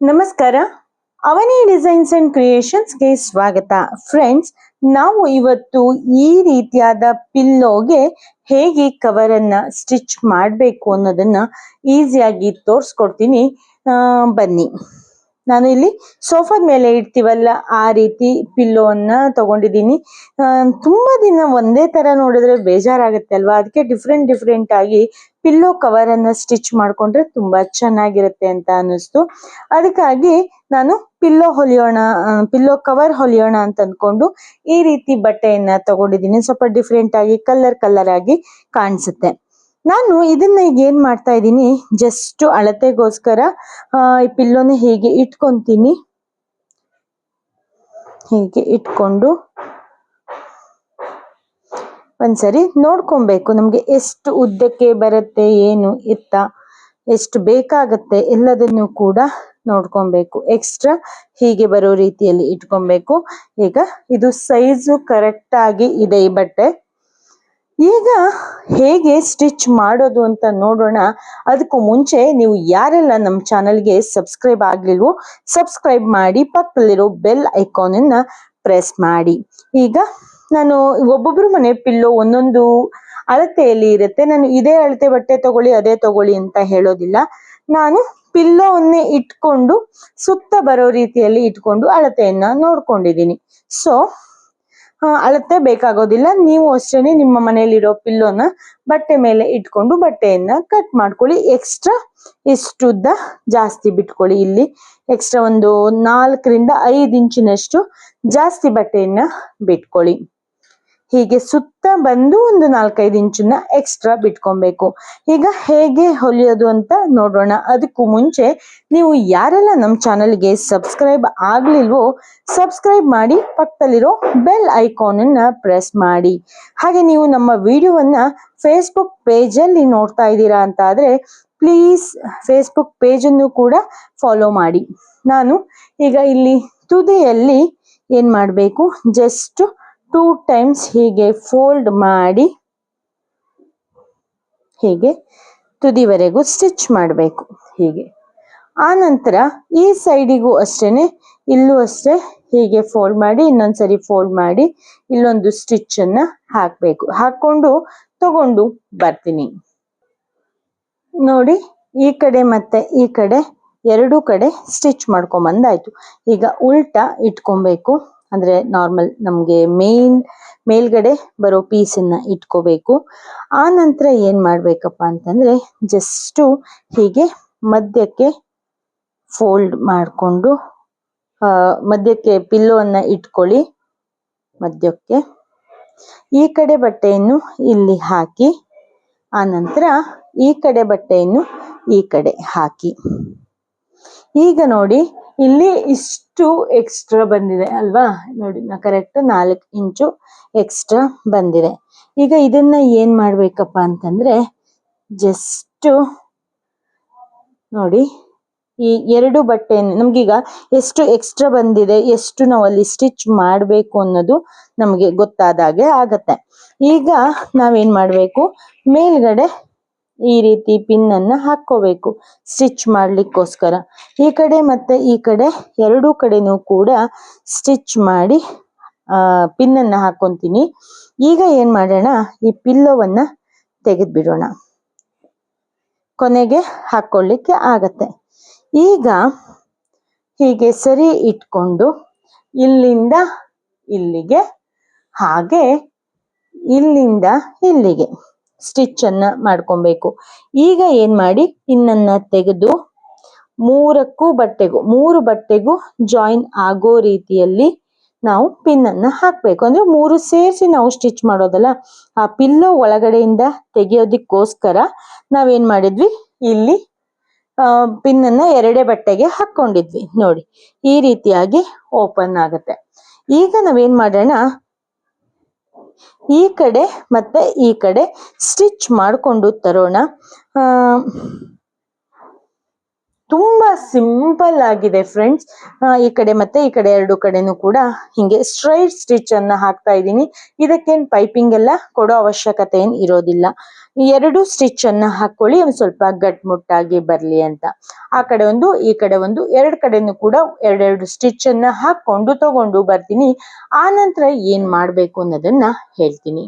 ನಮಸ್ಕಾರ. ಅವನಿ designs and ಕ್ರಿಯೇಷನ್ಸ್ಗೆ ಸ್ವಾಗತ. Friends ನಾವು ಇವತ್ತು ಈ ರೀತಿಯಾದ ಪಿಲ್ಲೋಗೆ ಹೇಗೆ ಕವರ್ ಅನ್ನ ಸ್ಟಿಚ್ ಮಾಡಬೇಕು ಅನ್ನೋದನ್ನ ಈಸಿಯಾಗಿ ತೋರಿಸ್ಕೊಡ್ತೀನಿ. ಬನ್ನಿ. ನಾನು ಇಲ್ಲಿ ಸೋಫಾದ ಮೇಲೆ ಇಡ್ತೀವಲ್ಲ ಆ ರೀತಿ ಪಿಲ್ಲೋವನ್ನ ತಗೊಂಡಿದ್ದೀನಿ. ಆ, ತುಂಬಾ ದಿನ ಒಂದೇ ತರ ನೋಡಿದ್ರೆ ಬೇಜಾರಾಗುತ್ತೆ ಅಲ್ವಾ? ಅದಕ್ಕೆ ಡಿಫ್ರೆಂಟ್ ಡಿಫ್ರೆಂಟ್ ಆಗಿ ಪಿಲ್ಲೋ ಕವರ್ ಅನ್ನ ಸ್ಟಿಚ್ ಮಾಡ್ಕೊಂಡ್ರೆ ತುಂಬಾ ಚೆನ್ನಾಗಿರುತ್ತೆ ಅಂತ ಅನ್ನಿಸ್ತು. ಅದಕ್ಕಾಗಿ ನಾನು ಪಿಲ್ಲೋ ಹೊಲಿಯೋಣ ಪಿಲ್ಲೋ ಕವರ್ ಹೊಲಿಯೋಣ ಅಂತ ಅಂದ್ಕೊಂಡು ಈ ರೀತಿ ಬಟ್ಟೆಯನ್ನ ತಗೊಂಡಿದ್ದೀನಿ. ಸ್ವಲ್ಪ ಡಿಫ್ರೆಂಟ್ ಆಗಿ ಕಲರ್ ಕಲರ್ ಆಗಿ ಕಾಣಿಸುತ್ತೆ. ನಾನು ಇದನ್ನ ಈಗ ಏನ್ ಮಾಡ್ತಾ ಇದ್ದೀನಿ ಜಸ್ಟ್ ಅಳತೆಗೋಸ್ಕರ ಈ ಪಿಲ್ಲೋನ ಹೀಗೆ ಇಟ್ಕೊಂತೀನಿ. ಹೀಗೆ ಇಟ್ಕೊಂಡು ಒಂದ್ಸರಿ ನೋಡ್ಕೊಬೇಕು. ನಮ್ಗೆ ಎಷ್ಟು ಉದ್ದಕ್ಕೆ ಬರುತ್ತೆ, ಏನು ಎತ್ತ ಎಷ್ಟು ಬೇಕಾಗತ್ತೆ ಎಲ್ಲದನ್ನು ಕೂಡ ನೋಡ್ಕೊಬೇಕು. ಎಕ್ಸ್ಟ್ರಾ ಹೀಗೆ ಬರೋ ರೀತಿಯಲ್ಲಿ ಇಟ್ಕೊಬೇಕು. ಈಗ ಇದು ಸೈಜು ಕರೆಕ್ಟ್ ಆಗಿ ಇದೆ ಈ ಬಟ್ಟೆ. ಈಗ ಹೇಗೆ ಸ್ಟಿಚ್ ಮಾಡೋದು ಅಂತ ನೋಡೋಣ. ಅದಕ್ಕೂ ಮುಂಚೆ ನೀವು ಯಾರೆಲ್ಲ ನಮ್ಮ ಚಾನಲ್ಗೆ ಸಬ್ಸ್ಕ್ರೈಬ್ ಆಗ್ಲಿಲ್ವೋ ಸಬ್ಸ್ಕ್ರೈಬ್ ಮಾಡಿ ಪಕ್ಕದಲ್ಲಿರೋ ಬೆಲ್ ಐಕಾನ್ ಅನ್ನ ಪ್ರೆಸ್ ಮಾಡಿ. ಈಗ ನಾನು ಒಬ್ಬೊಬ್ರು ಮನೆ ಪಿಲ್ಲೋ ಒಂದೊಂದು ಅಳತೆಯಲ್ಲಿ ಇರುತ್ತೆ. ನಾನು ಇದೇ ಅಳತೆ ಬಟ್ಟೆ ತಗೊಳ್ಳಿ, ಅದೇ ತಗೊಳ್ಳಿ ಅಂತ ಹೇಳೋದಿಲ್ಲ. ನಾನು ಪಿಲ್ಲೋವನ್ನೇ ಇಟ್ಕೊಂಡು, ಸುತ್ತ ಬರೋ ರೀತಿಯಲ್ಲಿ ಇಟ್ಕೊಂಡು ಅಳತೆಯನ್ನ ನೋಡ್ಕೊಂಡಿದ್ದೀನಿ. ಸೊ ಅಳತೆ ಬೇಕಾಗೋದಿಲ್ಲ. ನೀವು ಅಷ್ಟೇ ನಿಮ್ಮ ಮನೆಯಲ್ಲಿರೋ ಪಿಲ್ಲೋನ ಬಟ್ಟೆ ಮೇಲೆ ಇಟ್ಕೊಂಡು ಬಟ್ಟೆಯನ್ನ ಕಟ್ ಮಾಡ್ಕೊಳ್ಳಿ. ಎಕ್ಸ್ಟ್ರಾ ಇಷ್ಟುದ್ದ ಜಾಸ್ತಿ ಬಿಟ್ಕೊಳ್ಳಿ ಇಲ್ಲಿ. ಎಕ್ಸ್ಟ್ರಾ ಒಂದು ನಾಲ್ಕರಿಂದ ಐದು ಇಂಚಿನಷ್ಟು ಜಾಸ್ತಿ ಬಟ್ಟೆಯನ್ನ ಬಿಟ್ಕೊಳ್ಳಿ. ಹೀಗೆ ಸುತ್ತ ಬಂದು ಒಂದು ನಾಲ್ಕೈದು ಇಂಚನ್ನ ಎಕ್ಸ್ಟ್ರಾ ಬಿಟ್ಕೊಬೇಕು. ಈಗ ಹೇಗೆ ಹೊಲಿಯೋದು ಅಂತ ನೋಡೋಣ. ಅದಕ್ಕೂ ಮುಂಚೆ ನೀವು ಯಾರೆಲ್ಲ ನಮ್ಮ ಚಾನಲ್ಗೆ ಸಬ್ಸ್ಕ್ರೈಬ್ ಆಗ್ಲಿಲ್ವೋ ಸಬ್ಸ್ಕ್ರೈಬ್ ಮಾಡಿ ಪಕ್ಕದಲ್ಲಿರೋ ಬೆಲ್ ಐಕಾನ್ ಅನ್ನ ಪ್ರೆಸ್ ಮಾಡಿ. ಹಾಗೆ ನೀವು ನಮ್ಮ ವಿಡಿಯೋವನ್ನ ಫೇಸ್ಬುಕ್ ಪೇಜಲ್ಲಿ ನೋಡ್ತಾ ಇದ್ದೀರಾ ಅಂತ ಆದ್ರೆ ಪ್ಲೀಸ್ ಫೇಸ್ಬುಕ್ ಪೇಜನ್ನು ಕೂಡ ಫಾಲೋ ಮಾಡಿ. ನಾನು ಈಗ ಇಲ್ಲಿ ತುದಿಯಲ್ಲಿ ಏನ್ ಮಾಡಬೇಕು? ಜಸ್ಟ್ ಟೂ ಟೈಮ್ಸ್ ಹೀಗೆ ಫೋಲ್ಡ್ ಮಾಡಿ ಹೀಗೆ ತುದಿವರೆಗೂ ಸ್ಟಿಚ್ ಮಾಡಬೇಕು ಹೀಗೆ. ಆ ನಂತರ ಈ ಸೈಡಿಗೂ ಅಷ್ಟೇನೆ, ಇಲ್ಲೂ ಅಷ್ಟೇ ಹೀಗೆ ಫೋಲ್ಡ್ ಮಾಡಿ, ಇನ್ನೊಂದ್ಸರಿ ಫೋಲ್ಡ್ ಮಾಡಿ ಇಲ್ಲೊಂದು ಸ್ಟಿಚ್ ಅನ್ನ ಹಾಕಬೇಕು. ಹಾಕೊಂಡು ತಗೊಂಡು ಬರ್ತೀನಿ. ನೋಡಿ, ಈ ಕಡೆ ಮತ್ತೆ ಈ ಕಡೆ ಎರಡೂ ಕಡೆ ಸ್ಟಿಚ್ ಮಾಡ್ಕೊಂಬಂದಾಯ್ತು. ಈಗ ಉಲ್ಟಾ ಇಟ್ಕೊಬೇಕು. ಅಂದ್ರೆ ನಾರ್ಮಲ್ ನಮಗೆ ಮೇನ್ ಮೇಲ್ಗಡೆ ಬರೋ ಪೀಸನ್ನ ಇಟ್ಕೋಬೇಕು. ಆ ನಂತರ ಏನ್ ಮಾಡ್ಬೇಕಪ್ಪ ಅಂತಂದ್ರೆ ಜಸ್ಟ್ ಹೀಗೆ ಮಧ್ಯಕ್ಕೆ ಫೋಲ್ಡ್ ಮಾಡಿಕೊಂಡು ಮಧ್ಯಕ್ಕೆ ಪಿಲ್ಲೋನ್ನ ಇಟ್ಕೊಳ್ಳಿ. ಮಧ್ಯಕ್ಕೆ ಈ ಕಡೆ ಬಟ್ಟೆಯನ್ನು ಇಲ್ಲಿ ಹಾಕಿ, ಆ ನಂತರ ಈ ಕಡೆ ಬಟ್ಟೆಯನ್ನು ಈ ಕಡೆ ಹಾಕಿ. ಈಗ ನೋಡಿ, ಇಲ್ಲಿ ಇಷ್ಟು ಎಕ್ಸ್ಟ್ರಾ ಬಂದಿದೆ ಅಲ್ವಾ? ನೋಡಿ, ನಾ ಕರೆಕ್ಟ್ ನಾಲ್ಕು ಇಂಚು ಎಕ್ಸ್ಟ್ರಾ ಬಂದಿದೆ. ಈಗ ಇದನ್ನ ಏನ್ ಮಾಡ್ಬೇಕಪ್ಪ ಅಂತಂದ್ರೆ ಜಸ್ಟ್ ನೋಡಿ, ಈ ಎರಡು ಬಟ್ಟೆ ನಮ್ಗೀಗ ಎಷ್ಟು ಎಕ್ಸ್ಟ್ರಾ ಬಂದಿದೆ, ಎಷ್ಟು ನಾವು ಅಲ್ಲಿ ಸ್ಟಿಚ್ ಮಾಡಬೇಕು ಅನ್ನೋದು ನಮಗೆ ಗೊತ್ತಾದಾಗೆ ಆಗತ್ತೆ. ಈಗ ನಾವೇನ್ ಮಾಡಬೇಕು, ಮೇಲ್ಗಡೆ ಈ ರೀತಿ ಪಿನ್ ಅನ್ನ ಹಾಕೋಬೇಕು ಸ್ಟಿಚ್ ಮಾಡ್ಲಿಕ್ಕೋಸ್ಕರ. ಈ ಕಡೆ ಮತ್ತೆ ಈ ಕಡೆ ಎರಡೂ ಕಡೆನೂ ಕೂಡ ಸ್ಟಿಚ್ ಮಾಡಿ, ಆ ಪಿನ್ ಅನ್ನ ಹಾಕೊಂತೀನಿ ಈಗ ಏನ್ ಮಾಡೋಣ? ಈ ಪಿಲ್ಲೋವನ್ನ ತೆಗೆದು ಬಿಡೋಣ ಕೊನೆಗೆ ಹಾಕೊಳ್ಳಿಕ್ಕೆ ಆಗತ್ತೆ. ಈಗ ಹೀಗೆ ಸರಿ ಇಟ್ಕೊಂಡು ಇಲ್ಲಿಂದ ಇಲ್ಲಿಗೆ ಹಾಗೆ ಇಲ್ಲಿಂದ ಇಲ್ಲಿಗೆ. ಸ್ಟಿಚ್ ಅನ್ನ ಮಾಡ್ಕೊಬೇಕು. ಈಗ ಏನ್ ಮಾಡಿ ಪಿನ್ನನ್ನ ತೆಗೆದು ಮೂರಕ್ಕೂ ಬಟ್ಟೆಗೂ, ಮೂರು ಬಟ್ಟೆಗೂ ಜಾಯಿನ್ ಆಗೋ ರೀತಿಯಲ್ಲಿ ನಾವು ಪಿನ್ ಅನ್ನ ಹಾಕ್ಬೇಕು. ಅಂದ್ರೆ ಮೂರು ಸೇರಿಸಿ ನಾವು ಸ್ಟಿಚ್ ಮಾಡೋದಲ್ಲ, ಆ ಪಿಲ್ಲೋ ಒಳಗಡೆಯಿಂದ ತೆಗೆಯೋದಿಕ್ಕೋಸ್ಕರ ನಾವೇನ್ ಮಾಡಿದ್ವಿ? ಇಲ್ಲಿ ಪಿನ್ ಅನ್ನ ಎರಡೇ ಬಟ್ಟೆಗೆ ಹಾಕೊಂಡಿದ್ವಿ. ನೋಡಿ, ಈ ರೀತಿಯಾಗಿ ಓಪನ್ ಆಗುತ್ತೆ. ಈಗ ನಾವೇನ್ ಮಾಡೋಣ? ಈ ಕಡೆ ಮತ್ತೆ ಈ ಕಡೆ ಸ್ಟಿಚ್ ಮಾಡಿಕೊಂಡು ತರೋಣ. ತುಂಬ ಸಿಂಪಲ್ ಆಗಿದೆ ಫ್ರೆಂಡ್ಸ್ ಈ ಕಡೆ ಮತ್ತೆ ಈ ಕಡೆ ಎರಡು ಕಡೆನೂ ಕೂಡ ಹಿಂಗೆ ಸ್ಟ್ರೈಟ್ ಸ್ಟಿಚ್ ಅನ್ನ ಹಾಕ್ತಾ ಇದ್ದೀನಿ. ಇದಕ್ಕೇನು ಪೈಪಿಂಗ್ ಎಲ್ಲ ಕೊಡೋ ಅವಶ್ಯಕತೆ ಏನ್ ಇರೋದಿಲ್ಲ. ಎರಡು ಸ್ಟಿಚ್ ಅನ್ನ ಹಾಕೊಳ್ಳಿ, ಒಂದ್ ಸ್ವಲ್ಪ ಗಟ್ಮುಟ್ಟಾಗಿ ಬರ್ಲಿ ಅಂತ. ಆ ಕಡೆ ಒಂದು, ಈ ಕಡೆ ಒಂದು, ಎರಡ್ ಕಡೆನೂ ಕೂಡ ಎರಡೆರಡು ಸ್ಟಿಚ್ ಅನ್ನ ಹಾಕೊಂಡು ತಗೊಂಡು ಬರ್ತೀನಿ. ಆ ನಂತರ ಏನ್ ಮಾಡ್ಬೇಕು ಅನ್ನೋದನ್ನ ಹೇಳ್ತೀನಿ.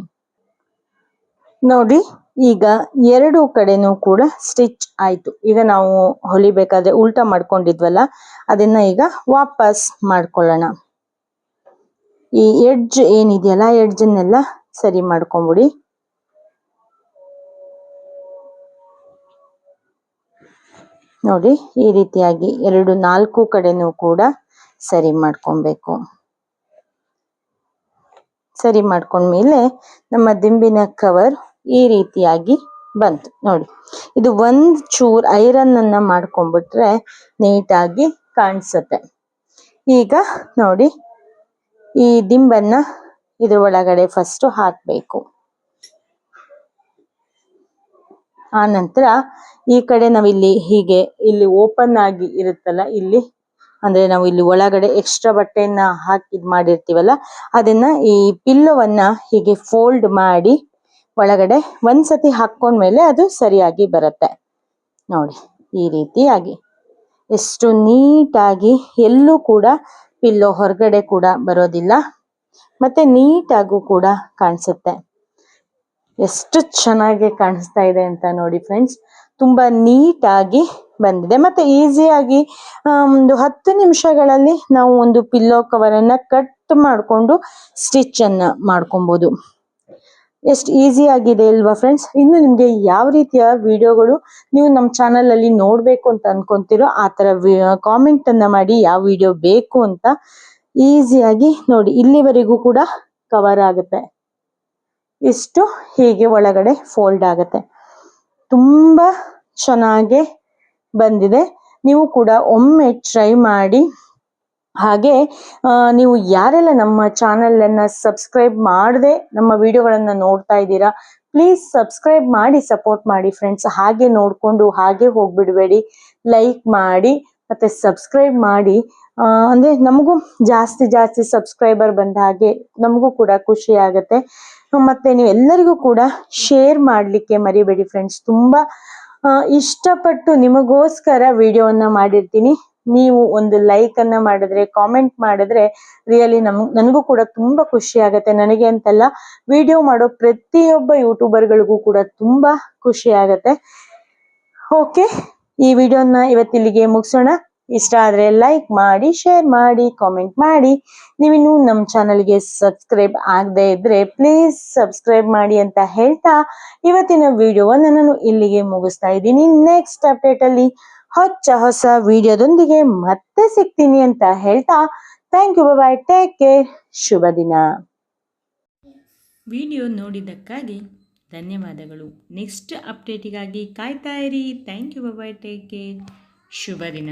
ನೋಡಿ, ಈಗ ಎರಡು ಕಡೆನೂ ಕೂಡ ಸ್ಟಿಚ್ ಆಯ್ತು. ಈಗ ನಾವು ಹೊಲಿಬೇಕಾದ್ರೆ ಉಲ್ಟಾ ಮಾಡ್ಕೊಂಡಿದ್ವಲ್ಲ, ಅದನ್ನ ಈಗ ವಾಪಸ್ ಮಾಡ್ಕೊಳ್ಳೋಣ. ಈ ಎಡ್ಜ್ ಏನಿದೆಯಲ್ಲ ಎಡ್ಜನ್ನೆಲ್ಲ ಸರಿ ಮಾಡ್ಕೊಂಬಿಡಿ. ನೋಡಿ, ಈ ರೀತಿಯಾಗಿ ಎರಡು ನಾಲ್ಕು ಕಡೆನೂ ಕೂಡ ಸರಿ ಮಾಡ್ಕೊಬೇಕು. ಸರಿ ಮಾಡ್ಕೊಂಡ್ಮೇಲೆ ನಮ್ಮ ದಿಂಬಿನ ಕವರ್ ಈ ರೀತಿಯಾಗಿ ಬಂತು. ನೋಡಿ, ಇದು ಒಂದ್ ಚೂರ್ ಐರನ್ ಅನ್ನ ಮಾಡ್ಕೊಂಡ್ಬಿಟ್ರೆ ನೀಟಾಗಿ ಕಾಣಿಸುತ್ತೆ. ಈಗ ನೋಡಿ, ಈ ದಿಂಬನ್ನ ಇದ್ರ ಒಳಗಡೆ ಫಸ್ಟ್ ಹಾಕ್ಬೇಕು. ಆ ನಂತರ ಈ ಕಡೆ ನಾವಿಲ್ಲಿ ಹೀಗೆ ಇಲ್ಲಿ ಓಪನ್ ಆಗಿ ಇರುತ್ತಲ್ಲ ಇಲ್ಲಿ, ಅಂದ್ರೆ ನಾವು ಇಲ್ಲಿ ಒಳಗಡೆ ಎಕ್ಸ್ಟ್ರಾ ಬಟ್ಟೆಯನ್ನ ಹಾಕಿ ಮಾಡಿರ್ತೀವಲ್ಲ, ಅದನ್ನ ಈ ಪಿಲ್ಲೋವನ್ನ ಹೀಗೆ ಫೋಲ್ಡ್ ಮಾಡಿ ಒಳಗಡೆ ಒಂದ್ಸತಿ ಹಾಕೊಂಡ್ಮೇಲೆ ಅದು ಸರಿಯಾಗಿ ಬರುತ್ತೆ. ನೋಡಿ, ಈ ರೀತಿಯಾಗಿ. ಎಷ್ಟು ನೀಟಾಗಿ ಎಲ್ಲೂ ಕೂಡ ಪಿಲ್ಲೋ ಹೊರಗಡೆ ಕೂಡ ಬರೋದಿಲ್ಲ, ಮತ್ತೆ ನೀಟಾಗೂ ಕೂಡ ಕಾಣಿಸುತ್ತೆ. ಎಷ್ಟು ಚೆನ್ನಾಗಿ ಕಾಣಿಸ್ತಾ ಇದೆ ಅಂತ ನೋಡಿ ಫ್ರೆಂಡ್ಸ್ ತುಂಬಾ ನೀಟಾಗಿ ಬಂದಿದೆ. ಮತ್ತೆ ಈಸಿಯಾಗಿ ಒಂದು ಹತ್ತು ನಿಮಿಷಗಳಲ್ಲಿ ನಾವು ಒಂದು ಪಿಲ್ಲೋ ಕವರ್ ಅನ್ನ ಕಟ್ ಮಾಡಿಕೊಂಡು ಸ್ಟಿಚ್ ಅನ್ನ ಮಾಡ್ಕೊಬಹುದು ಎಷ್ಟು ಈಸಿ ಆಗಿದೆ ಅಲ್ವಾ ಫ್ರೆಂಡ್ಸ್ ಇನ್ನು ನಿಮ್ಗೆ ಯಾವ ರೀತಿಯ ವಿಡಿಯೋಗಳು ನೀವು ನಮ್ಮ ಚಾನಲ್ ಅಲ್ಲಿ ನೋಡ್ಬೇಕು ಅಂತ ಅನ್ಕೊಂತೀರೋ ಆ ಕಾಮೆಂಟ್ ಅನ್ನ ಮಾಡಿ ಯಾವ ವಿಡಿಯೋ ಬೇಕು ಅಂತ ಈಸಿಯಾಗಿ ನೋಡಿ, ಇಲ್ಲಿವರೆಗೂ ಕೂಡ ಕವರ್ ಆಗುತ್ತೆ. ಇಷ್ಟು ಹೀಗೆ ಒಳಗಡೆ ಫೋಲ್ಡ್ ಆಗುತ್ತೆ. ತುಂಬಾ ಚೆನ್ನಾಗೆ ಬಂದಿದೆ. ನೀವು ಕೂಡ ಒಮ್ಮೆ ಟ್ರೈ ಮಾಡಿ. ಹಾಗೆ ನೀವು ಯಾರೆಲ್ಲ ನಮ್ಮ ಚಾನೆಲ್ ಅನ್ನ ಸಬ್ಸ್ಕ್ರೈಬ್ ಮಾಡದೆ ನಮ್ಮ ವಿಡಿಯೋಗಳನ್ನು ನೋಡ್ತಾ ಇದ್ದೀರಾ ಪ್ಲೀಸ್ ಸಬ್ಸ್ಕ್ರೈಬ್ ಮಾಡಿ ಸಪೋರ್ಟ್ ಮಾಡಿ ಫ್ರೆಂಡ್ಸ್ ಹಾಗೆ ನೋಡ್ಕೊಂಡು ಹಾಗೆ ಹೋಗ್ಬಿಡಬೇಡಿ. ಲೈಕ್ ಮಾಡಿ, ಮತ್ತೆ ಸಬ್ಸ್ಕ್ರೈಬ್ ಮಾಡಿ. ಅಂದರೆ ಅಂದ್ರೆ ನಮಗೂ ಜಾಸ್ತಿ ಜಾಸ್ತಿ ಸಬ್ಸ್ಕ್ರೈಬರ್ ಬಂದ ಹಾಗೆ ನಮಗೂ ಕೂಡ ಖುಷಿ ಆಗತ್ತೆ. ಮತ್ತೆ ನೀವು ಎಲ್ಲರಿಗೂ ಕೂಡ ಶೇರ್ ಮಾಡಲಿಕ್ಕೆ ಮರಿಬೇಡಿ ಫ್ರೆಂಡ್ಸ್ ತುಂಬಾ ಇಷ್ಟಪಟ್ಟು ನಿಮಗೋಸ್ಕರ ವಿಡಿಯೋವನ್ನು ಮಾಡಿರ್ತೀನಿ. ನೀವು ಒಂದು ಲೈಕ್ ಅನ್ನ ಮಾಡಿದ್ರೆ ಕಾಮೆಂಟ್ ಮಾಡಿದ್ರೆ ರಿಯಲಿ ನಮ್, ನನಗೂ ಕೂಡ ತುಂಬಾ ಖುಷಿ ಆಗುತ್ತೆ. ನನಗೆ ಅಂತಲ್ಲ ವಿಡಿಯೋ ಮಾಡೋ ಪ್ರತಿಯೊಬ್ಬ ಯೂಟ್ಯೂಬರ್ಗಳಿಗೂ ಕೂಡ ತುಂಬಾ ಖುಷಿ ಆಗುತ್ತೆ. ಓಕೆ ಈ ವಿಡಿಯೋನ ಇವತ್ತಿಲ್ಲಿಗೆ ಮುಗಿಸೋಣ. ಇಷ್ಟ ಆದರೆ ಲೈಕ್ ಮಾಡಿ ಶೇರ್ ಮಾಡಿ ಕಾಮೆಂಟ್ ಮಾಡಿ. ನೀವಿನ್ನು ನಮ್ಮ ಚಾನಲ್ಗೆ ಸಬ್ಸ್ಕ್ರೈಬ್ ಆಗದೆ ಇದ್ರೆ ಪ್ಲೀಸ್ ಸಬ್ಸ್ಕ್ರೈಬ್ ಮಾಡಿ ಅಂತ ಹೇಳ್ತಾ ಇವತ್ತಿನ ವಿಡಿಯೋವನ್ನು ನಾನು ಇಲ್ಲಿಗೆ ಮುಗಿಸ್ತಾ ಇದ್ದೀನಿ. ನೆಕ್ಸ್ಟ್ ಅಪ್ಡೇಟ್ ಅಲ್ಲಿ ಹೊಚ್ಚ ಹೊಸ ವಿಡಿಯೋದೊಂದಿಗೆ ಮತ್ತೆ ಸಿಗ್ತೀನಿ ಅಂತ ಹೇಳ್ತಾ thank you bye take care ಶುಭ ದಿನ. ವಿಡಿಯೋ ನೋಡಿದ್ದಕ್ಕಾಗಿ ಧನ್ಯವಾದಗಳು. ನೆಕ್ಸ್ಟ್ ಅಪ್ಡೇಟಿಗಾಗಿ ಕಾಯ್ತಾ ಇರಿ. Thank you bye take care ಶುಭ ದಿನ.